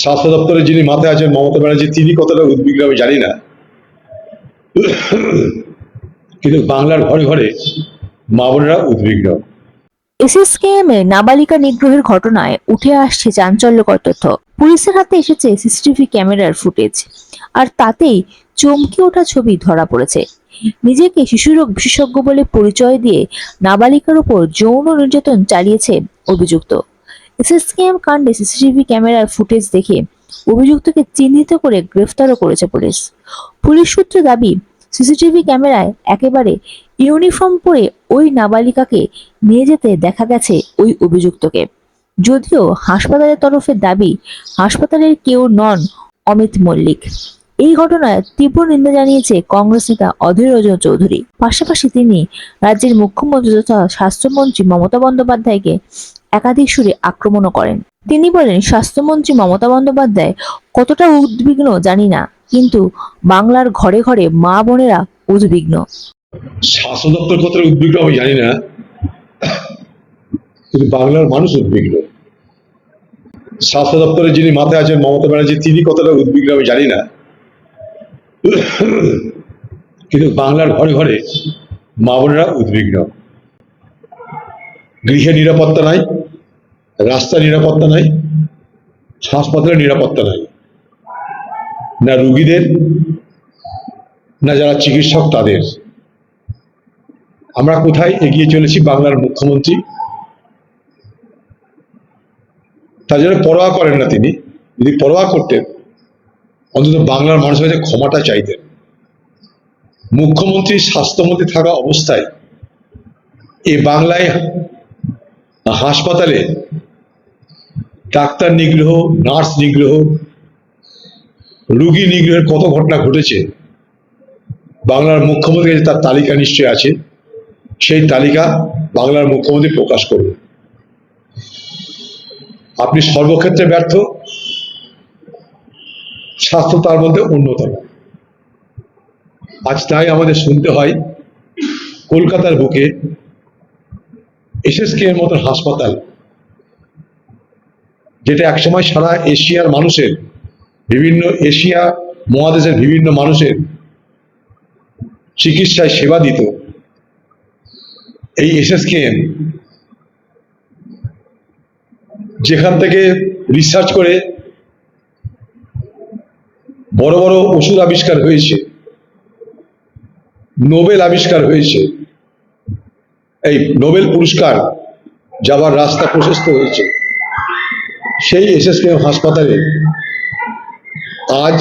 স্বাস্থ্য দপ্তরের যিনি মাথায় আছেন মমতা ব্যানার্জি, তিনি কতটা উদ্বিগ্ন আমি জানি না। কিন্তু বাংলার ঘরে ঘরে মা বোনেরা উদ্বিগ্ন। এসএসকেএম এ নাবালিকা নিগ্রহের ঘটনায় উঠে আসছে চাঞ্চল্যকর তথ্য। পুলিশের হাতে এসেছে সিসিটিভি ক্যামেরার ফুটেজ, আর তাতেই চমকে ওঠা ছবি ধরা পড়েছে। নিজেকে শিশুরোগ বিশেষজ্ঞ বলে পরিচয় দিয়ে নাবালিকার উপর যৌন নির্যাতন চালিয়েছে অভিযুক্ত। এসএসকেএম কাণ্ডে সিসিটিভি ক্যামেরার ফুটেজ দেখে অভিযুক্তকে চিহ্নিত করে গ্রেফতারও করেছে পুলিশ। পুলিশ সূত্রে দাবি, সিসিটিভি ক্যামেরায় একেবারে ইউনিফর্ম পরে ওই নাবালিকাকে নিয়ে যেতে দেখা গেছে ওই অভিযুক্তকে। যদিও হাসপাতালের তরফে দাবি, হাসপাতালের কেউ নন অমিত মল্লিক। এই ঘটনায় তীব্র নিন্দা জানিয়েছে কংগ্রেস নেতা অধীর রঞ্জন চৌধুরী। পাশাপাশি তিনি রাজ্যের মুখ্যমন্ত্রী তথা স্বাস্থ্যমন্ত্রী মমতা বন্দ্যোপাধ্যায়কে একাধিক সুরে আক্রমণও করেন। তিনি বলেন, স্বাস্থ্যমন্ত্রী মমতা বন্দ্যোপাধ্যায় কতটা উদ্বিগ্ন জানি না, কিন্তু বাংলার ঘরে ঘরে মা বোনেরা উদ্বিগ্ন। স্বাস্থ্য দপ্তর কতটা উদ্বিগ্ন আমি জানি না, কিন্তু বাংলার মানুষ উদ্বিগ্ন। স্বাস্থ্য দপ্তরের যিনি মাথায় আছেন মমতা ব্যানার্জি, তিনি কতটা উদ্বিগ্ন আমি জানি না। কিন্তু বাংলার ঘরে ঘরে মা বোনেরা উদ্বিগ্ন। গৃহে নিরাপত্তা নাই রাস্তা নিরাপত্তা নাই, হাসপাতালের নিরাপত্তা নাই। না রুগীদের, না যারা চিকিৎসক তাদের। আমরা কোথায় এগিয়ে চলেছি বাংলার মুখ্যমন্ত্রী? তার জন্য পরোয়া করেন না তিনি। যদি পরোয়া করতেন, অন্তত বাংলার মানুষের কাছে ক্ষমাটা চাইতেন। মুখ্যমন্ত্রী স্বাস্থ্যমন্ত্রী থাকা অবস্থায় এ বাংলায় হাসপাতালে ডাক্তার নিগ্রহ, নার্স নিগ্রহ, রুগী নিগ্রহের কত ঘটনা ঘটেছে, বাংলার মুখ্যমন্ত্রীর তার তালিকা নিশ্চয়ই আছে, সেই তালিকা বাংলার মুখ্যমন্ত্রী প্রকাশ করবে আপনি সর্বক্ষেত্রে ব্যর্থ, স্বাস্থ্য তার মধ্যে অন্যতম। আজ তাই আমাদের শুনতে হয়, কলকাতার বুকে এসএসকে এর মতন হাসপাতাল যেটা একসময় সারা এশিয়ার মানুষের, বিভিন্ন এশিয়া মহাদেশের বিভিন্ন মানুষের চিকিৎসায় সেবা দিত। এই এসএসকেএম যেখান থেকে রিসার্চ করে বড় বড় ওষুধ আবিষ্কার হয়েছে, নোবেল আবিষ্কার হয়েছে, এই নোবেল পুরস্কার যাবার রাস্তা প্রশস্ত হয়েছে। সেই এসএসকেএম হাসপাতালে আজ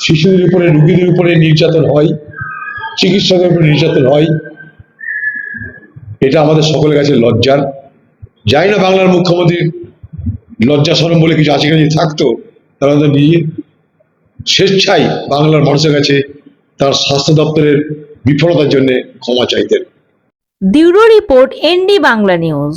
শিশুদের উপরে, রুগীদের উপরে নির্যাতন হয়, চিকিৎসকের উপরে নির্যাতন হয়। এটা আমাদের সকলের কাছে লজ্জার। যাই না বাংলার মুখ্যমন্ত্রীর লজ্জা সরম বলে কিছু আছে যদি থাকতো তারা নিজে স্বেচ্ছায় বাংলার মানুষের কাছে তার স্বাস্থ্য দপ্তরের বিফলতার জন্য ক্ষমা চাইতেন। Bureau report ND Bangla news.